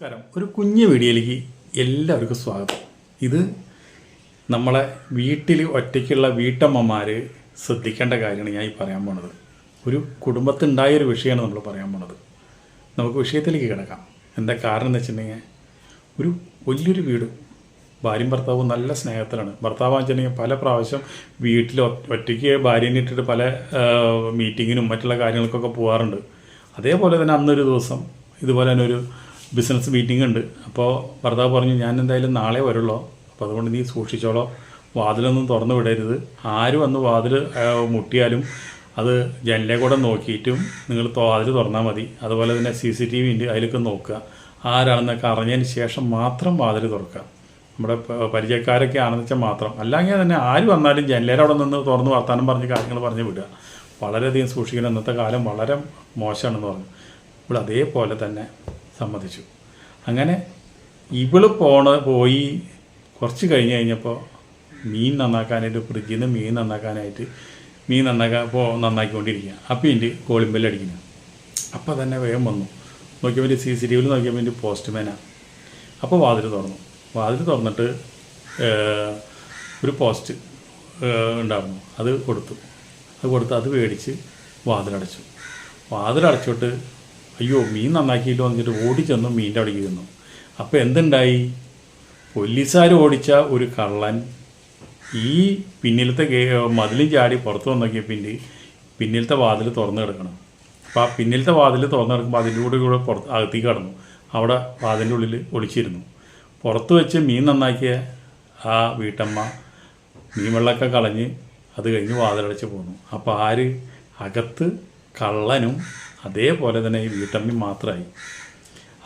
നമസ്കാരം. ഒരു കുഞ്ഞു വീഡിയോയിലേക്ക് എല്ലാവർക്കും സ്വാഗതം. ഇത് നമ്മളെ വീട്ടിൽ ഒറ്റയ്ക്കുള്ള വീട്ടമ്മമാർ ശ്രദ്ധിക്കേണ്ട കാര്യമാണ് ഞാൻ ഈ പറയാൻ പോണത്. ഒരു കുടുംബത്തിനുണ്ടായൊരു വിഷയമാണ് നമ്മൾ പറയാൻ പോണത്. നമുക്ക് വിഷയത്തിലേക്ക് കിടക്കാം. എന്താ കാരണം എന്ന് വെച്ചിട്ടുണ്ടെങ്കിൽ ഒരു വലിയൊരു വീട് ഭാര്യയും ഭർത്താവും നല്ല സ്നേഹത്തിലാണ്. ഭർത്താവ് വെച്ചിട്ടുണ്ടെങ്കിൽ പല പ്രാവശ്യം വീട്ടിൽ ഒറ്റയ്ക്ക് ഭാര്യനെ ഇട്ടിട്ട് പല മീറ്റിങ്ങിനും മറ്റുള്ള കാര്യങ്ങൾക്കൊക്കെ പോകാറുണ്ട് അതേപോലെ തന്നെ അന്നൊരു ദിവസം ഇതുപോലെ തന്നെ ഒരു ബിസിനസ് മീറ്റിംഗ് ഉണ്ട്. അപ്പോൾ ഭർത്താവ് പറഞ്ഞു ഞാൻ എന്തായാലും നാളെ വരുള്ളൂ? അപ്പോൾ അതുകൊണ്ട് നീ സൂക്ഷിച്ചോളോ. വാതിലൊന്നും തുറന്നു വിടരുത്. ആര് വന്ന് വാതിൽ മുട്ടിയാലും അത് ജനലെ കൂടെ നോക്കിയിട്ടും നിങ്ങൾ വാതിൽ തുറന്നാൽ മതി. അതുപോലെ തന്നെ സി സി ടി വി ഉണ്ട് അതിലൊക്കെ നോക്കുക. ആരാണെന്നൊക്കെ അറിഞ്ഞതിന് ശേഷം മാത്രം വാതിൽ തുറക്കുക. നമ്മുടെ പരിചയക്കാരൊക്കെ ആണെന്ന് വെച്ചാൽ മാത്രം. അല്ലെങ്കിൽ തന്നെ ആര് വന്നാലും ജനലേരെ അവിടെ നിന്ന് തുറന്ന് വർത്താനം പറഞ്ഞ് കാര്യങ്ങൾ പറഞ്ഞ് വിടുക. വളരെയധികം സൂക്ഷിക്കണം. ഇന്നത്തെ കാലം വളരെ മോശമാണെന്ന് പറഞ്ഞു. അപ്പോൾ അതേപോലെ തന്നെ സമ്മതിച്ചു. അങ്ങനെ ഇവൾ പോണ പോയി കുറച്ച് കഴിഞ്ഞ് കഴിഞ്ഞപ്പോൾ മീൻ നന്നാക്കാനായിട്ട് ഫ്രിഡ്ജിൽ നിന്ന് മീൻ നന്നാക്കാനായിട്ട് മീൻ നന്നാക്കാൻ പോ നന്നാക്കിക്കൊണ്ടിരിക്കുക അപ്പം ഇതിന്റെ കോളിമ്പല്ലടിക്കുന്നു അപ്പോൾ തന്നെ വേഗം വന്നു. നോക്കിയപ്പോൾ സി സി ടി വിയിൽ നോക്കിയപ്പോൾ എന്റെ പോസ്റ്റ്മാനാണ് അപ്പോൾ വാതിൽ തുറന്നു. വാതിൽ തുറന്നിട്ട് ഒരു പോസ്റ്റ് ഉണ്ടായിരുന്നു. അത് കൊടുത്തു. അത് കൊടുത്ത് അത് മേടിച്ച് വാതിലടച്ചു. വാതിലടച്ചിട്ട് അയ്യോ മീൻ നന്നാക്കിയില്ലോ എന്നിട്ട് ഓടി ചെന്നു മീന്റെ അടിക്ക് ചെന്നു. അപ്പോൾ എന്തുണ്ടായി? പോലീസുകാർ ഓടിച്ച ഒരു കള്ളൻ ഈ പിന്നിലത്തെ മതിലും ചാടി പുറത്ത് വന്നൊക്കെ പിന്നെ പിന്നിലത്തെ വാതിൽ തുറന്നു കിടക്കണം. അപ്പോൾ ആ പിന്നിലത്തെ വാതിൽ തുറന്നു കിടക്കുമ്പോൾ അതിന്റെ കൂടെ കൂടെ പുറത്ത് അകത്തേക്ക് കടന്നു. അവിടെ വാതിന്റെ ഉള്ളിൽ ഒളിച്ചിരുന്നു. പുറത്ത് വെച്ച് മീൻ നന്നാക്കിയ ആ വീട്ടമ്മ മീൻ വെള്ളമൊക്കെ കളഞ്ഞ് അത് കഴിഞ്ഞ് വാതിലടച്ച് പോന്നു. അപ്പോൾ ആര്? അകത്ത് കള്ളനും അതേപോലെ തന്നെ ഈ വീട്ടമ്മയും മാത്രമായി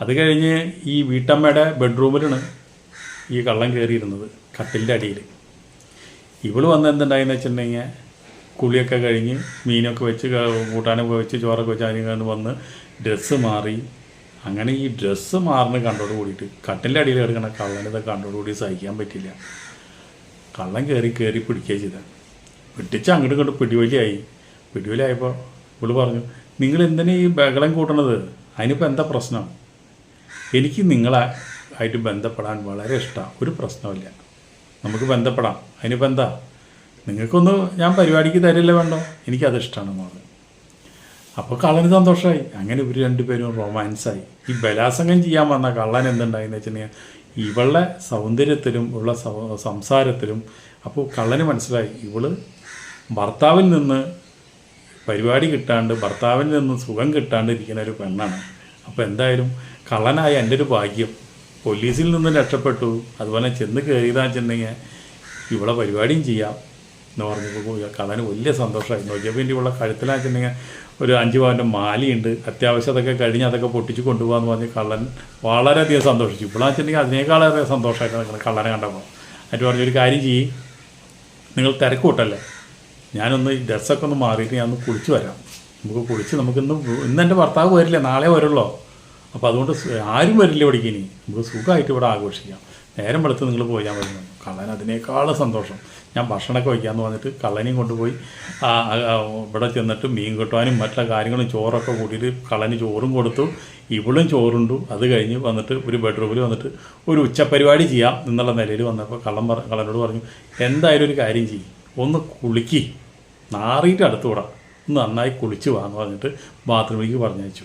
അത് കഴിഞ്ഞ് ഈ വീട്ടമ്മയുടെ ബെഡ്റൂമിലാണ് ഈ കള്ളം കയറിയിരുന്നത് കട്ടിലിന്റെ അടിയിൽ ഇവൾ വന്ന് എന്തുണ്ടായെന്ന് വെച്ചിട്ടുണ്ടെങ്കിൽ കുളിയൊക്കെ കഴിഞ്ഞ് മീനൊക്കെ വെച്ച് കൂട്ടാനൊക്കെ വെച്ച് ചോറൊക്കെ വെച്ച് അതിന് വന്ന് ഡ്രസ്സ് മാറി. അങ്ങനെ ഈ ഡ്രസ്സ് മാറിന് കണ്ടോട് കൂടിയിട്ട് കട്ടിലിന്റെ അടിയിൽ കിടക്കണ കള്ളനിത് കണ്ടോട് കൂടി സഹിക്കാൻ പറ്റില്ല. കള്ളൻ കയറി കയറി പിടിക്കുക ചെയ്ത. പിടിച്ച് അങ്ങോട്ട് ഇങ്ങോട്ട് പിടിവലിയായി. പിടിവലിയായപ്പോൾ ഇവൾ പറഞ്ഞു നിങ്ങൾ എന്തിനാ ഈ ബഹളം കൂട്ടണത്? അതിനിപ്പോൾ എന്താ പ്രശ്നം? എനിക്ക് നിങ്ങളെ ആയിട്ട് ബന്ധപ്പെടാൻ വളരെ ഇഷ്ടമാണ് ഒരു പ്രശ്നമില്ല നമുക്ക് ബന്ധപ്പെടാം. അതിനിപ്പോൾ എന്താ? നിങ്ങൾക്കൊന്ന് ഞാൻ പരിപാടിക്ക് തരില്ല വേണ്ടോ? എനിക്കത് ഇഷ്ടമാണ് അപ്പോൾ കള്ളന് സന്തോഷമായി അങ്ങനെ ഇവർ രണ്ടുപേരും റൊമാൻസായി. ഈ ബലാസംഗം ചെയ്യാൻ വന്ന കള്ളൻ എന്തുണ്ടായെന്ന് വെച്ചിട്ടുണ്ടെങ്കിൽ ഇവളുടെ സൗന്ദര്യത്തിലും ഉള്ള സംസാരത്തിലും അപ്പോൾ കള്ളന് മനസ്സിലായി. ഇവൾ ഭർത്താവിൽ നിന്ന് പരിപാടി കിട്ടാണ്ട് ഭർത്താവിൽ നിന്ന് സുഖം കിട്ടാണ്ട് ഇരിക്കുന്ന ഒരു പെണ്ണാണ്. അപ്പോൾ എന്തായാലും കള്ളനായ എന്റെ ഒരു ഭാഗ്യം. പോലീസിൽ നിന്ന് രക്ഷപ്പെട്ടു. അതുപോലെ ചെന്ന് കയറിയതാണെന്ന് വെച്ചിട്ടുണ്ടെങ്കിൽ ഇവിടെ പരിപാടിയും ചെയ്യാം എന്ന് പറഞ്ഞപ്പോൾ കള്ളന് വലിയ സന്തോഷമായി നോക്കിയപ്പോൾ എന്റെ ഇവിടെ കഴുത്തിലാണെന്ന് ഒരു അഞ്ച് പവന്റെ മാലിയുണ്ട്. അത്യാവശ്യം അതൊക്കെ കഴിഞ്ഞ് അതൊക്കെ പൊട്ടിച്ച് കൊണ്ടുപോകാന്ന് പറഞ്ഞ് കള്ളൻ വളരെയധികം സന്തോഷിച്ചു. ഇപ്പോഴാണ് വെച്ചിട്ടുണ്ടെങ്കിൽ അതിനേക്കാളേറെ സന്തോഷമായിട്ട് കള്ളനെ കണ്ടപ്പോൾ. എന്നിട്ട് പറഞ്ഞൊരു കാര്യം ചെയ്യും. നിങ്ങൾ തിരക്ക് കൂട്ടല്ലേ? ഞാനൊന്ന് ഡ്രസ്സൊക്കെ ഒന്ന് മാറിയിട്ട് ഞാനൊന്ന് കുളിച്ച് വരാം. നമുക്ക് കുളിച്ച് നമുക്കിന്ന് ഇന്ന് എന്റെ ഭർത്താവ് വരില്ല നാളെ വരുള്ളോ. അപ്പോൾ അതുകൊണ്ട് ആരും വരില്ല ഇവിടേക്ക് ഇനി. നമുക്ക് സുഖമായിട്ട് ഇവിടെ ആഘോഷിക്കാം. നേരം വെളുത്ത് നിങ്ങൾ പോയാൽ മതി. കള്ളൻ അതിനേക്കാളും സന്തോഷം. ഞാൻ ഭക്ഷണമൊക്കെ വയ്ക്കാമെന്ന് പറഞ്ഞിട്ട് കള്ളനെയും കൊണ്ടുപോയി ഇവിടെ ചെന്നിട്ട് മീൻ കിട്ടുവാനും മറ്റുള്ള കാര്യങ്ങളും ചോറൊക്കെ കൂട്ടിയിട്ട് കള്ളന് ചോറും കൊടുത്തു. ഇവളും ചോറുണ്ടു. അത് കഴിഞ്ഞ് വന്നിട്ട് ഒരു ബെഡ്റൂമിൽ വന്നിട്ട് ഒരു ഉച്ചപരിപാടി ചെയ്യാം എന്നുള്ള നിലയിൽ വന്നപ്പോൾ കള്ളൻ പറ കള്ളനോട് പറഞ്ഞു എന്തായാലും ഒരു കാര്യം ചെയ്യും. ഒന്ന് കുളിക്കി. നാറിയിട്ട് വിടാം ഒന്ന് നന്നായി കുളിച്ച് വാന്ന് പറഞ്ഞിട്ട് ബാത്റൂമിലേക്ക് പറഞ്ഞയച്ചു.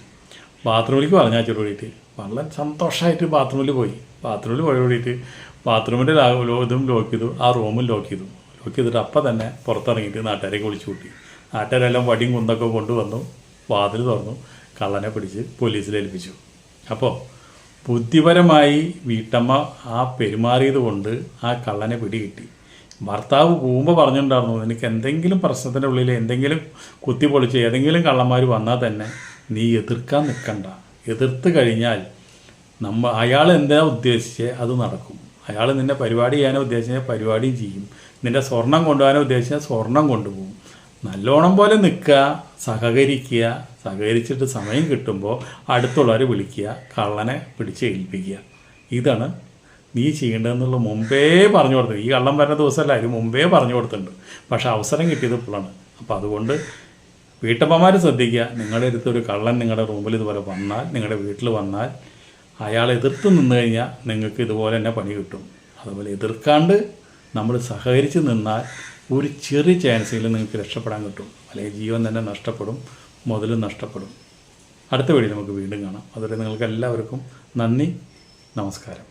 ബാത്റൂമിലേക്ക് പറഞ്ഞയച്ചു കൂടിയിട്ട് വളരെ സന്തോഷമായിട്ട് ബാത്റൂമിൽ പോയി. ബാത്റൂമിൽ പോയി കൂടിയിട്ട് ബാത്റൂമിന്റെ ഇതും ലോക്ക് ചെയ്തു. ആ റൂമും ലോക്ക് ചെയ്തു. ലോക്ക് ചെയ്തിട്ട് അപ്പം തന്നെ പുറത്തിറങ്ങിയിട്ട് നാട്ടുകാരെ വിളിച്ചു കൂട്ടി. നാട്ടുകാരെല്ലാം വടിയും കുന്തൊക്കെ കൊണ്ടുവന്നു. വാതിൽ തുറന്നു. കള്ളനെ പിടിച്ച് പോലീസിൽ ഏൽപ്പിച്ചു. അപ്പോൾ ബുദ്ധിപരമായി വീട്ടമ്മ ആ പെരുമാറിയത് കൊണ്ട് ആ കള്ളനെ പിടികിട്ടി. ഭർത്താവ് പോകുമ്പോൾ പറഞ്ഞിട്ടുണ്ടായിരുന്നു നിനക്ക് എന്തെങ്കിലും പ്രശ്നത്തിന്റെ ഉള്ളിൽ എന്തെങ്കിലും കുത്തിപ്പൊളിച്ച് ഏതെങ്കിലും കള്ളന്മാർ വന്നാൽ തന്നെ നീ എതിർക്കാൻ നിൽക്കണ്ട എതിർത്ത് കഴിഞ്ഞാൽ നമ്മ അയാൾ എന്താ ഉദ്ദേശിച്ചത് അത് നടക്കും. അയാൾ നിന്നെ പരിപാടി ചെയ്യാനോ ഉദ്ദേശിച്ചാൽ പരിപാടിയും ചെയ്യും. നിന്റെ സ്വർണം കൊണ്ടുപോകാനോ ഉദ്ദേശിച്ചാൽ സ്വർണം കൊണ്ടുപോകും. നല്ലോണം പോലെ നിൽക്കുക സഹകരിക്കുക. സഹകരിച്ചിട്ട് സമയം കിട്ടുമ്പോൾ അടുത്തുള്ളവരെ വിളിക്കുക കള്ളനെ പിടിച്ച് ഏൽപ്പിക്കുക. ഇതാണ് നീ ചെയ്യേണ്ടതെന്നുള്ള മുമ്പേ പറഞ്ഞു കൊടുത്തത് ഈ കള്ളം വരുന്ന ദിവസമല്ല ഇത് മുമ്പേ പറഞ്ഞു കൊടുത്തിട്ടുണ്ട്. പക്ഷേ അവസരം കിട്ടിയത് ഇപ്പോഴാണ്. അപ്പോൾ അതുകൊണ്ട് വീട്ടമ്മമാർ ശ്രദ്ധിക്കുക. നിങ്ങളുടെ അടുത്ത് ഒരു കള്ളൻ നിങ്ങളുടെ റൂമിൽ ഇതുപോലെ വന്നാൽ നിങ്ങളുടെ വീട്ടിൽ വന്നാൽ അയാൾ എതിർത്ത് നിന്ന് കഴിഞ്ഞാൽ നിങ്ങൾക്ക് ഇതുപോലെ തന്നെ പണി കിട്ടും. അതുപോലെ എതിർക്കാണ്ട് നമ്മൾ സഹകരിച്ച് നിന്നാൽ ഒരു ചെറിയ ചാൻസിൽ നിങ്ങൾക്ക് രക്ഷപ്പെടാൻ കിട്ടും. അല്ലെങ്കിൽ ജീവൻ തന്നെ നഷ്ടപ്പെടും മുതലും നഷ്ടപ്പെടും. അടുത്ത വീഡിയോ നമുക്ക് വീണ്ടും കാണാം. അതുവരെ നിങ്ങൾക്ക് എല്ലാവർക്കും നന്ദി നമസ്കാരം.